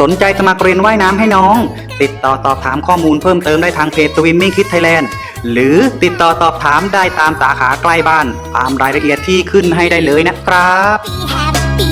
สนใจสมัครเรียนว่ายน้ำให้น้อง ติดต่อสอบถามข้อมูลเพิ่มเติมได้ทางเพจ Swimming Kids Thailand หรือติดต่อสอบถามได้ตามสาขาใกล้บ้าน ตามรายละเอียดที่ขึ้นให้ได้เลยนะครับ happy